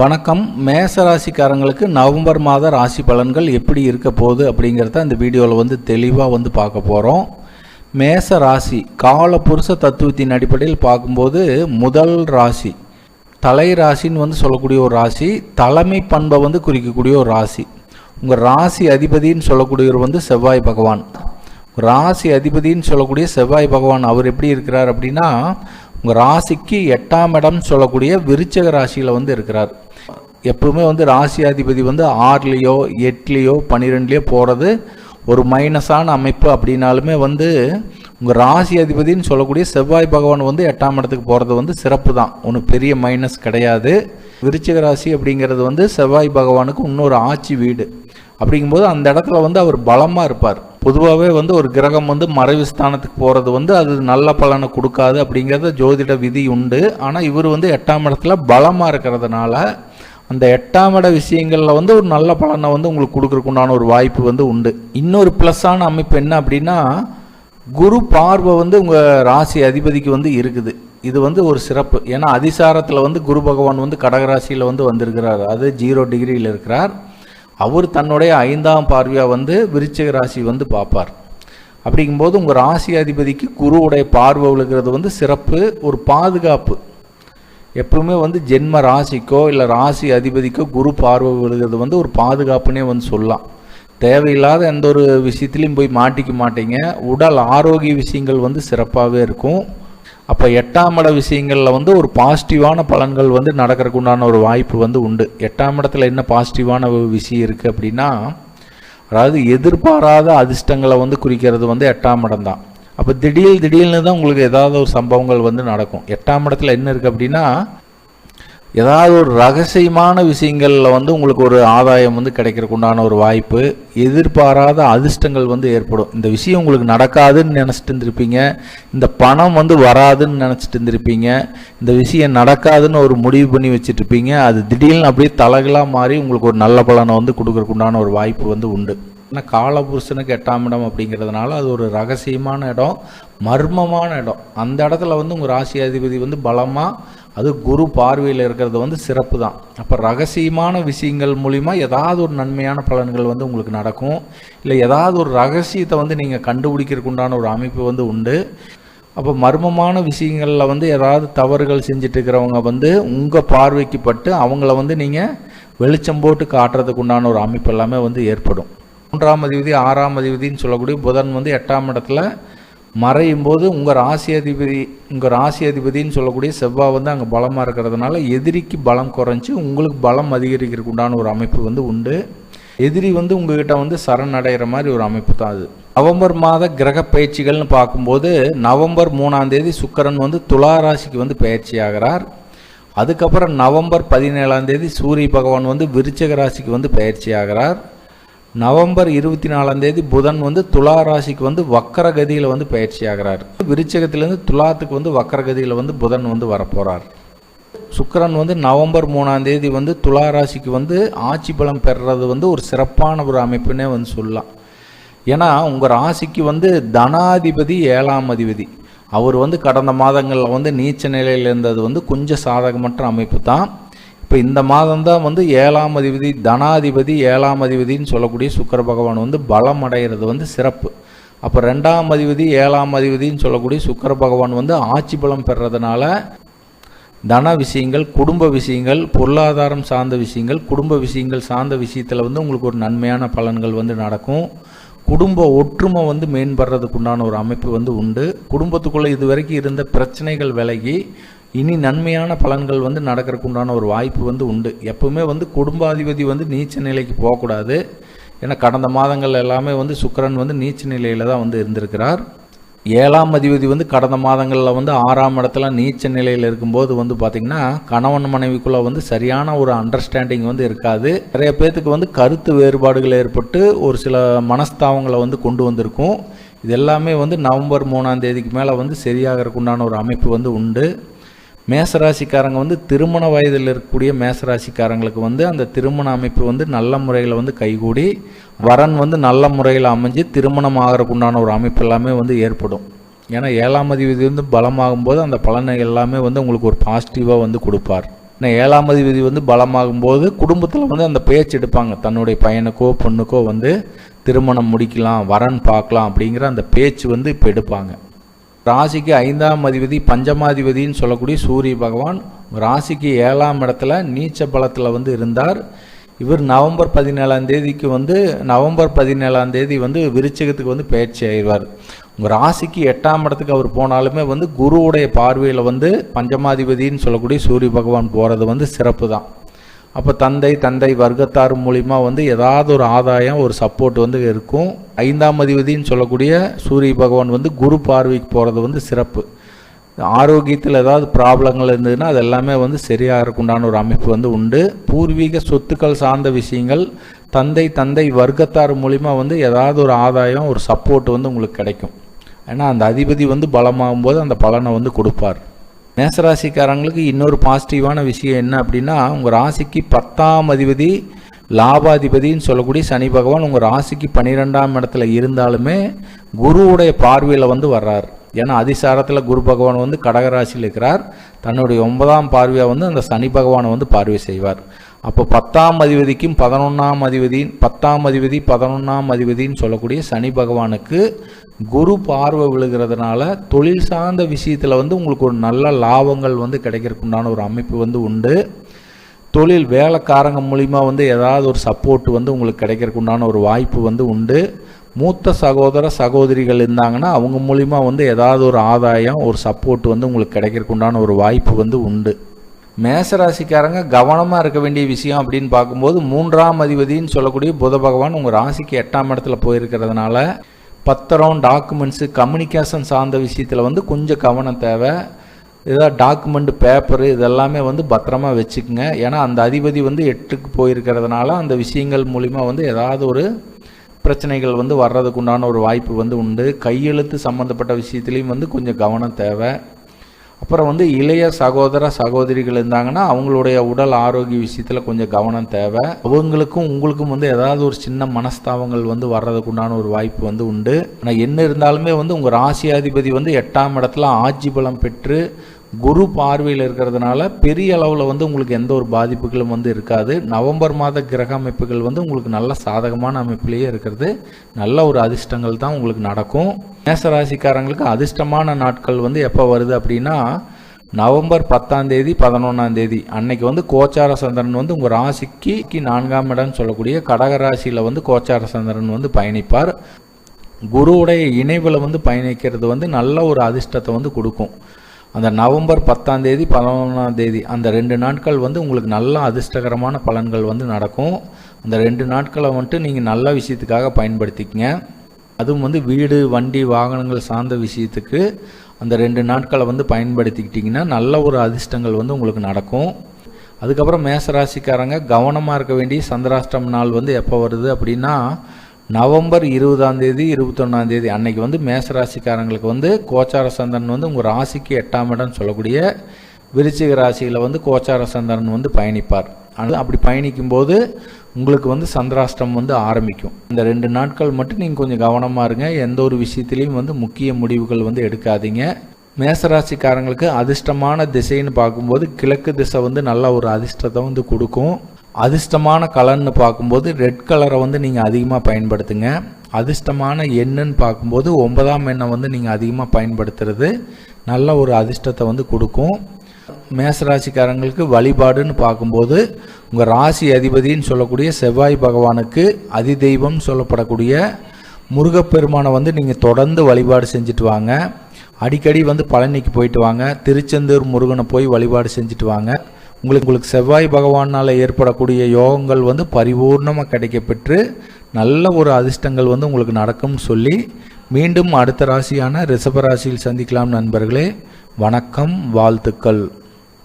வணக்கம். மேச ராசிக்காரங்களுக்கு நவம்பர் மாத ராசி பலன்கள் எப்படி இருக்க போகுது அப்படிங்கிறத இந்த வீடியோவில் வந்து தெளிவாக வந்து பார்க்க போகிறோம் மேச ராசி கால புருஷ தத்துவத்தின் அடிப்படையில் பார்க்கும்போது முதல் ராசி தலை ராசின்னு வந்து சொல்லக்கூடிய ஒரு ராசி தலைமை பண்பை வந்து குறிக்கக்கூடிய ஒரு ராசி. உங்கள் ராசி அதிபதின்னு சொல்லக்கூடியவர் வந்து செவ்வாய் பகவான். ராசி அதிபதின்னு சொல்லக்கூடிய செவ்வாய் பகவான் அவர் எப்படி இருக்கிறார் அப்படின்னா உங்கள் ராசிக்கு எட்டாம் இடம் சொல்லக்கூடிய விருச்சக ராசியில் வந்து இருக்கிறார். எப்பவுமே வந்து ராசி அதிபதி வந்து ஆறுலேயோ எட்டுலேயோ பன்னிரெண்டுலேயோ போகிறது ஒரு மைனஸான அமைப்பு அப்படின்னாலுமே வந்து உங்கள் ராசி அதிபதின்னு சொல்லக்கூடிய செவ்வாய் பகவான் வந்து எட்டாம் இடத்துக்கு போகிறது வந்து சிறப்பு தான். ஒன்றும் பெரிய மைனஸ் கிடையாது. விருச்சிக ராசி அப்படிங்கிறது வந்து செவ்வாய் பகவானுக்கு இன்னொரு ஆட்சி வீடு. அப்படிங்கும்போது அந்த இடத்துல வந்து அவர் பலமாக இருப்பார். பொதுவாகவே வந்து ஒரு கிரகம் வந்து மறைவு ஸ்தானத்துக்கு போகிறது வந்து அது நல்ல பலனை கொடுக்காது அப்படிங்கிறத ஜோதிட விதி உண்டு. ஆனால் இவர் வந்து எட்டாம் இடத்துல பலமாக இருக்கிறதுனால அந்த எட்டாம் இட விஷயங்களில் வந்து ஒரு நல்ல பலனை வந்து உங்களுக்கு கொடுக்குறக்குண்டான ஒரு வாய்ப்பு வந்து உண்டு. இன்னொரு ப்ளஸ்ஸான அமைப்பு என்ன அப்படின்னா குரு பார்வை வந்து உங்கள் ராசி அதிபதிக்கு வந்து இருக்குது. இது வந்து ஒரு சிறப்பு. ஏன்னா அதிசாரத்தில் வந்து குரு பகவான் வந்து கடகராசியில் வந்து வந்திருக்கிறார். அது ஜீரோ டிகிரியில் இருக்கிறார். அவர் தன்னுடைய ஐந்தாம் பார்வையாக வந்து விருச்சிக ராசி வந்து பார்ப்பார். அப்படிங்கும்போது உங்கள் ராசி அதிபதிக்கு குருவுடைய பார்வை விழுகிறது வந்து சிறப்பு. ஒரு பாதுகாப்பு. எப்பவுமே வந்து ஜென்ம ராசிக்கோ இல்லை ராசி அதிபதிக்கோ குரு பார்வை விழுகிறது வந்து ஒரு பாதுகாப்புனே வந்து சொல்லலாம். தேவையில்லாத எந்த ஒரு விஷயத்துலையும் போய் மாட்டிக்க மாட்டீங்க. உடல் ஆரோக்கிய விஷயங்கள் வந்து சிறப்பாகவே இருக்கும். அப்போ எட்டாம் இட விஷயங்களில் வந்து ஒரு பாசிட்டிவான பலன்கள் வந்து நடக்கிறதுக்கு உண்டான ஒரு வாய்ப்பு வந்து உண்டு. எட்டாம் இடத்துல என்ன பாசிட்டிவான விஷயம் இருக்குது அப்படின்னா அதாவது எதிர்பாராத அதிர்ஷ்டங்களை வந்து குறிக்கிறது வந்து எட்டாம் இடம் தான். அப்போ திடீர் திடீர்னு தான் உங்களுக்கு ஏதாவது ஒரு சம்பவங்கள் வந்து நடக்கும். எட்டாம் இடத்துல என்ன இருக்குது அப்படின்னா ஏதாவது ஒரு ரகசியமான விஷயங்களில் வந்து உங்களுக்கு ஒரு ஆதாயம் வந்து கிடைக்கிறதுக்கு உண்டான ஒரு வாய்ப்பு எதிர்பாராத அதிர்ஷ்டங்கள் வந்து ஏற்படும். இந்த விஷயம் உங்களுக்கு நடக்காதுன்னு நினச்சிட்டு இருந்திருப்பீங்க. இந்த பணம் வந்து வராதுன்னு நினச்சிட்டு இருந்திருப்பீங்க. இந்த விஷயம் நடக்காதுன்னு ஒரு முடிவு பண்ணி வச்சுட்டு இருப்பீங்க. அது திடீர்னு அப்படியே தலகலாக மாறி உங்களுக்கு ஒரு நல்ல பலனை வந்து கொடுக்குறக்குண்டான ஒரு வாய்ப்பு வந்து உண்டு. ஏன்னா காலபுருஷனுக்கு எட்டாம் இடம் அப்படிங்கிறதுனால அது ஒரு ரகசியமான இடம் மர்மமான இடம். அந்த இடத்துல வந்து உங்கள் ராசி அதிபதி வந்து பலமாக அது குரு பார்வையில் இருக்கிறது வந்து சிறப்பு தான். அப்போ ரகசியமான விஷயங்கள் மூலிமா ஏதாவது ஒரு நன்மையான பலன்கள் வந்து உங்களுக்கு நடக்கும். இல்லை ஏதாவது ஒரு ரகசியத்தை வந்து நீங்கள் கண்டுபிடிக்கிறதுக்கு உண்டான ஒரு அமைப்பு வந்து உண்டு. அப்போ மர்மமான விஷயங்களில் வந்து ஏதாவது தவறுகள் செஞ்சுட்டு இருக்கிறவங்க வந்து உங்கள் பார்வைக்கு பட்டு அவங்கள வந்து நீங்கள் வெளிச்சம் போட்டு காட்டுறதுக்கு உண்டான ஒரு அமைப்பு எல்லாமே வந்து ஏற்படும். மூன்றாம் அதிபதி ஆறாம் அதிபதினு சொல்லக்கூடிய புதன் வந்து எட்டாம் இடத்துல மறையும் போது உங்கள் ராசி அதிபதி உங்கள் ராசி அதிபதின்னு சொல்லக்கூடிய செவ்வாய் வந்து அங்கே பலமாக இருக்கிறதுனால எதிரிக்கு பலம் குறைஞ்சி உங்களுக்கு பலம் அதிகரிக்கிறதுக்கு உண்டான ஒரு அமைப்பு வந்து உண்டு. எதிரி வந்து உங்ககிட்ட வந்து சரணடைகிற மாதிரி ஒரு அமைப்பு தான் அது. நவம்பர் மாத கிரக பயிற்சிகள்னு பார்க்கும்போது நவம்பர் மூணாம் தேதி சுக்கரன் வந்து துலா ராசிக்கு வந்து பயிற்சி ஆகிறார். அதுக்கப்புறம் நவம்பர் பதினேழாம் தேதி சூரிய பகவான் வந்து விருச்சக ராசிக்கு வந்து பயிற்சி ஆகிறார். நவம்பர் இருபத்தி நாலாம் தேதி புதன் வந்து துலா ராசிக்கு வந்து வக்கர கதியில் வந்து பயிற்சி ஆகிறார் விருச்சகத்திலேருந்து துலாத்துக்கு வந்து வக்கர கதியில் வந்து புதன் வந்து வரப்போகிறார் சுக்கரன் வந்து நவம்பர் மூணாம் தேதி வந்து துலா ராசிக்கு வந்து ஆட்சி பலம் பெறுறது வந்து ஒரு சிறப்பான ஒரு அமைப்புன்னே வந்து சொல்லலாம். ஏன்னா உங்கள் ராசிக்கு வந்து தனாதிபதி ஏழாம் அதிபதி. அவர் வந்து கடந்த மாதங்களில் வந்து நீச்ச நிலையில் இருந்தது வந்து கொஞ்சம் சாதகமற்ற அமைப்பு தான். இப்போ இந்த மாதம்தான் வந்து ஏழாம் அதிபதி தனாதிபதி ஏழாம் அதிபதினு சொல்லக்கூடிய சுக்கர பகவான் வந்து பலம் அடைகிறது வந்து சிறப்பு. அப்போ ரெண்டாம் அதிபதி ஏழாம் அதிபதினு சொல்லக்கூடிய சுக்கர பகவான் வந்து ஆட்சி பலம் பெறதுனால தன விஷயங்கள் குடும்ப விஷயங்கள் பொருளாதாரம் சார்ந்த விஷயங்கள் குடும்ப விஷயங்கள் சார்ந்த விஷயத்தில் வந்து உங்களுக்கு ஒரு நன்மையான பலன்கள் வந்து நடக்கும். குடும்ப ஒற்றுமை வந்து மேம்படுறதுக்கு உண்டான ஒரு அமைப்பு வந்து உண்டு. குடும்பத்துக்குள்ளே இது வரைக்கும் இருந்த பிரச்சனைகள் விலகி இனி நன்மையான பலன்கள் வந்து நடக்கிறதுக்கு உண்டான ஒரு வாய்ப்பு வந்து உண்டு. எப்பவுமே வந்து குடும்பாதிபதி வந்து நீச்ச நிலைக்கு போகக்கூடாது. ஏன்னா கடந்த மாதங்கள் எல்லாமே வந்து சுக்கரன் வந்து நீச்ச நிலையில் தான் வந்து இருந்திருக்கிறார். ஏழாம் அதிபதி வந்து கடந்த மாதங்களில் வந்து ஆறாம் இடத்துல நீச்ச நிலையில் இருக்கும்போது வந்து பார்த்திங்கன்னா கணவன் மனைவிக்குள்ளே வந்து சரியான ஒரு அண்டர்ஸ்டாண்டிங் வந்து இருக்காது. நிறைய பேர்த்துக்கு வந்து கருத்து வேறுபாடுகள் ஏற்பட்டு ஒரு சில மனஸ்தாவங்களை வந்து கொண்டு வந்திருக்கும். இது எல்லாமே வந்து நவம்பர் மூணாம் தேதிக்கு மேலே வந்து சரியாகிறதுக்குண்டான ஒரு அமைப்பு வந்து உண்டு. மேசராசிக்காரங்க வந்து திருமண வயதில் இருக்கக்கூடிய மேசராசிக்காரங்களுக்கு வந்து அந்த திருமண அமைப்பு வந்து நல்ல முறையில் வந்து கைகூடி வரன் வந்து நல்ல முறையில் அமைஞ்சு திருமணம் ஆகிறதுக்குண்டான ஒரு அமைப்பு எல்லாமே வந்து ஏற்படும். ஏன்னா ஏழாம் விதி வந்து பலமாகும் போது அந்த பலனை எல்லாமே வந்து உங்களுக்கு ஒரு பாசிட்டிவாக வந்து கொடுப்பார். ஏன்னா ஏழாம் விதி வந்து பலமாகும் போது குடும்பத்தில் வந்து அந்த பேச்சு எடுப்பாங்க. தன்னுடைய பையனுக்கோ பொண்ணுக்கோ வந்து திருமணம் முடிக்கலாம் வரன் பார்க்கலாம் அப்படிங்கிற அந்த பேச்சு வந்து இப்போ எடுப்பாங்க. ராசிக்கு ஐந்தாம் அதிபதி பஞ்சமாதிபதின்னு சொல்லக்கூடிய சூரிய பகவான் ராசிக்கு ஏழாம் இடத்துல நீச்ச பலத்தில் வந்து இருந்தார். இவர் நவம்பர் பதினேழாம் தேதிக்கு வந்து நவம்பர் பதினேழாம் தேதி வந்து விருச்சகத்துக்கு வந்து பயிற்சி ஆயிடுவார். உங்கள் ராசிக்கு எட்டாம் இடத்துக்கு அவர் போனாலுமே வந்து குருவுடைய பார்வையில் வந்து பஞ்சமாதிபதினு சொல்லக்கூடிய சூரிய பகவான் போகிறது வந்து சிறப்பு தான் அப்போ தந்தை தந்தை வர்க்கத்தார் மூலிமா வந்து ஏதாவது ஒரு ஆதாயம் ஒரு சப்போர்ட் வந்து இருக்கும். ஐந்தாம் அதிபதினு சொல்லக்கூடிய சூரிய பகவான் வந்து குரு பார்வைக்கு போகிறது வந்து சிறப்பு. ஆரோக்கியத்தில் ஏதாவது ப்ராப்ளங்கள் இருந்ததுன்னா அது எல்லாமே வந்து சரியாகிறக்குண்டான ஒரு அமைப்பு வந்து உண்டு. பூர்வீக சொத்துக்கள் சார்ந்த விஷயங்கள் தந்தை தந்தை வர்க்கத்தார் மூலிமா வந்து ஏதாவது ஒரு ஆதாயம் ஒரு சப்போர்ட் வந்து உங்களுக்கு கிடைக்கும். ஏன்னா அந்த அதிபதி வந்து பலமாகும் போது அந்த பலனை வந்து கொடுப்பார். மேசராசிக்காரங்களுக்கு இன்னொரு பாசிட்டிவான விஷயம் என்ன அப்படின்னா உங்கள் ராசிக்கு பத்தாம் அதிபதி லாபாதிபதின்னு சொல்லக்கூடிய சனி பகவான் உங்கள் ராசிக்கு பன்னிரெண்டாம் இடத்துல இருந்தாலுமே குருவுடைய பார்வையில் வந்து வர்றார். ஏன்னா அதிசாரத்தில் குரு பகவான் வந்து கடகராசியில் இருக்கிறார். தன்னுடைய ஒன்பதாம் பார்வையாக வந்து அந்த சனி பகவானை வந்து பார்வை செய்வார். அப்போ பத்தாம் அதிபதிக்கும் பதினொன்றாம் அதிபதி பத்தாம் அதிபதி பதினொன்றாம் அதிபதின்னு சொல்லக்கூடிய சனி பகவானுக்கு குரு பார்வை விழுகிறதுனால தொழில் சார்ந்த விஷயத்தில் வந்து உங்களுக்கு ஒரு நல்ல லாபங்கள் வந்து கிடைக்கிறதுக்குண்டான ஒரு அமைப்பு வந்து உண்டு. தொழில் வேலைக்காரங்க மூலிமா வந்து ஏதாவது ஒரு சப்போர்ட் வந்து உங்களுக்கு கிடைக்கிறதுக்குண்டான ஒரு வாய்ப்பு வந்து உண்டு. மூத்த சகோதர சகோதரிகள் இருந்தாங்கன்னா அவங்க மூலிமா வந்து ஏதாவது ஒரு ஆதாயம் ஒரு சப்போர்ட் வந்து உங்களுக்கு கிடைக்கிறதுக்குண்டான ஒரு வாய்ப்பு வந்து உண்டு. மேசராசிக்காரங்க கவனமாக இருக்க வேண்டிய விஷயம் அப்படின்னு பார்க்கும்போது மூன்றாம் அதிபதினு சொல்லக்கூடிய புத பகவான் உங்கள் ராசிக்கு எட்டாம் இடத்துல போயிருக்கிறதுனால பத்திரம் டாக்குமெண்ட்ஸு கம்யூனிகேஷன் சார்ந்த விஷயத்தில் வந்து கொஞ்சம் கவனம் தேவை. ஏதாவது டாக்குமெண்ட் பேப்பரு இதெல்லாமே வந்து பத்திரமா வச்சுக்கோங்க. ஏன்னா அந்த அதிபதி வந்து எட்டுக்கு போயிருக்கிறதுனால அந்த விஷயங்கள் மூலிமா வந்து ஏதாவது ஒரு பிரச்சனைகள் வந்து வர்றதுக்கு உண்டான ஒரு வாய்ப்பு வந்து உண்டு. கையெழுத்து சம்மந்தப்பட்ட விஷயத்துலேயும் வந்து கொஞ்சம் கவனம் தேவை. அப்புறம் வந்து இளைய சகோதர சகோதரிகள் இருந்தாங்கன்னா அவங்களுடைய உடல் ஆரோக்கிய விஷயத்தில் கொஞ்சம் கவனம் தேவை. அவங்களுக்கும் உங்களுக்கும் வந்து ஏதாவது ஒரு சின்ன மனஸ்தாபங்கள் வந்து வர்றதுக்குண்டான ஒரு வாய்ப்பு வந்து உண்டு. ஆனால் என்ன இருந்தாலுமே வந்து உங்கள் ராசியாதிபதி வந்து எட்டாம் இடத்துல ஆட்சி பலம் பெற்று குரு பார்வையில் இருக்கிறதுனால பெரிய அளவில் வந்து உங்களுக்கு எந்த ஒரு பாதிப்புகளும் வந்து இருக்காது. நவம்பர் மாத கிரக அமைப்புகள் வந்து உங்களுக்கு நல்ல சாதகமான அமைப்பிலேயே இருக்கிறது. நல்ல ஒரு அதிர்ஷ்டங்கள் தான் உங்களுக்கு நடக்கும். மேசராசிக்காரங்களுக்கு அதிர்ஷ்டமான நாட்கள் வந்து எப்போ வருது அப்படின்னா நவம்பர் பத்தாம் தேதி பதினொன்றாம் தேதி. அன்னைக்கு வந்து கோச்சார சந்திரன் வந்து உங்கள் ராசிக்கு நான்காம் இடம்னு சொல்லக்கூடிய கடகராசியில் வந்து கோச்சார சந்திரன் வந்து பயணிப்பார். குருவுடைய இணைவில் வந்து பயணிக்கிறது வந்து நல்ல ஒரு அதிர்ஷ்டத்தை வந்து கொடுக்கும். அந்த நவம்பர் பத்தாம் தேதி பதினொன்றாம் தேதி அந்த ரெண்டு நாட்கள் வந்து உங்களுக்கு நல்ல அதிர்ஷ்டகரமான பலன்கள் வந்து நடக்கும். அந்த ரெண்டு நாட்களை வந்துட்டு நீங்கள் நல்ல விஷயத்துக்காக பயன்படுத்திக்கங்க. அதுவும் வந்து வீடு வண்டி வாகனங்கள் சார்ந்த விஷயத்துக்கு அந்த ரெண்டு நாட்களை வந்து பயன்படுத்திக்கிட்டிங்கன்னா நல்ல ஒரு அதிர்ஷ்டங்கள் வந்து உங்களுக்கு நடக்கும். அதுக்கப்புறம் மேசராசிக்காரங்க கவனமாக இருக்க வேண்டிய சந்திராஷ்டம் நாள் வந்து எப்போ வருது அப்படின்னா நவம்பர் இருபதாம் தேதி இருபத்தொன்னாம் தேதி அன்னைக்கு வந்து மேசராசிக்காரங்களுக்கு வந்து கோச்சார சந்திரன் வந்து உங்கள் ராசிக்கு எட்டாம் இடம் சொல்லக்கூடிய விருச்சிக ராசியில் வந்து கோச்சார சந்திரன் வந்து பயணிப்பார். ஆனால் அப்படி பயணிக்கும் போது உங்களுக்கு வந்து சந்திராஷ்டம் வந்து ஆரம்பிக்கும். இந்த ரெண்டு நாட்கள் மட்டும் நீங்கள் கொஞ்சம் கவனமாக இருங்க. எந்த ஒரு விஷயத்துலையும் வந்து முக்கிய முடிவுகள் வந்து எடுக்காதீங்க. மேசராசிக்காரங்களுக்கு அதிர்ஷ்டமான திசைன்னு பார்க்கும்போது கிழக்கு திசை வந்து நல்ல ஒரு அதிர்ஷ்டத்தை வந்து கொடுக்கும். அதிர்ஷ்டமான கலர்னு பார்க்கும்போது ரெட் கலரை வந்து நீங்கள் அதிகமாக பயன்படுத்துங்க. அதிர்ஷ்டமான எண்ணுன்னு பார்க்கும்போது ஒன்பதாம் எண்ணை வந்து நீங்கள் அதிகமாக பயன்படுத்துறது நல்ல ஒரு அதிர்ஷ்டத்தை வந்து கொடுக்கும். மேசராசிக்காரங்களுக்கு வழிபாடுன்னு பார்க்கும்போது உங்கள் ராசி அதிபதின்னு சொல்லக்கூடிய செவ்வாய் பகவானுக்கு அதிதெய்வம் சொல்லப்படக்கூடிய முருகப்பெருமானை வந்து நீங்கள் தொடர்ந்து வழிபாடு செஞ்சுட்டு வாங்க. அடிக்கடி வந்து பழனிக்கு போயிட்டு வாங்க. திருச்செந்தூர் முருகனை போய் வழிபாடு செஞ்சுட்டு வாங்க. உங்களுக்கு உங்களுக்கு செவ்வாய் பகவானால் ஏற்படக்கூடிய யோகங்கள் வந்து பரிபூர்ணமாக கிடைக்கப்பெற்று நல்ல ஒரு அதிர்ஷ்டங்கள் வந்து உங்களுக்கு நடக்கும்னு சொல்லி மீண்டும் அடுத்த ராசியான ரிஷபராசியில் சந்திக்கலாம் நண்பர்களே. வணக்கம் வாழ்த்துக்கள்.